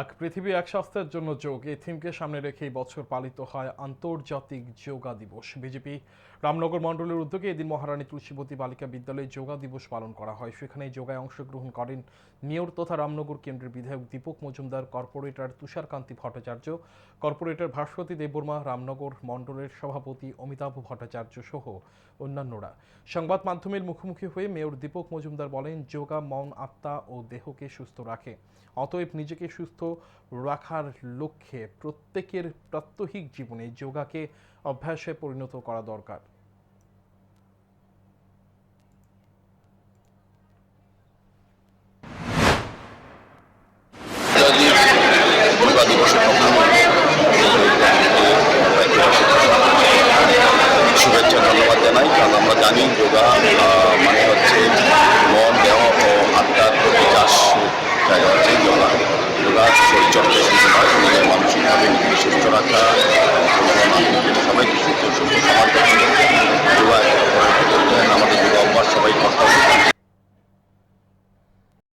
এক পৃথিবী এক স্বাস্থ্যের জন্য যোগ। এই থিমকে সামনে রেখে বছর পালিত হয় আন্তর্জাতিক যোগা দিবস। বিজেপি রামনগর মণ্ডলের উদ্যোগে এদিন মহারানী তুলসীবতী বালিকা বিদ্যালয়ে যোগা দিবস পালন করা হয়। সেখানে যোগায় অংশগ্রহণ করেন মেয়র তথা রামনগর কেন্দ্রের বিধায়ক দীপক মজুমদার, কর্পোরেটর তুষারকান্তি ভট্টাচার্য, কর্পোরেটর ভাস্বতী দেববর্মা, রামনগর মণ্ডলের সভাপতি অমিতাভ ভট্টাচার্য সহ অন্যান্যরা। সংবাদ মাধ্যমের মুখোমুখি হয়ে মেয়র দীপক মজুমদার বলেন, যোগা মন, আত্মা ও দেহকে সুস্থ রাখে। অতএব নিজেকে সুস্থ রাখার লক্ষ্যে প্রত্যেকের প্রাত্যহিক জীবনে যোগাকে অভ্যাসে পরিণত করা দরকার। শুভেচ্ছা, ধন্যবাদ জানাই। কারণ আমরা জানি যোগা সবাইকে সুস্থ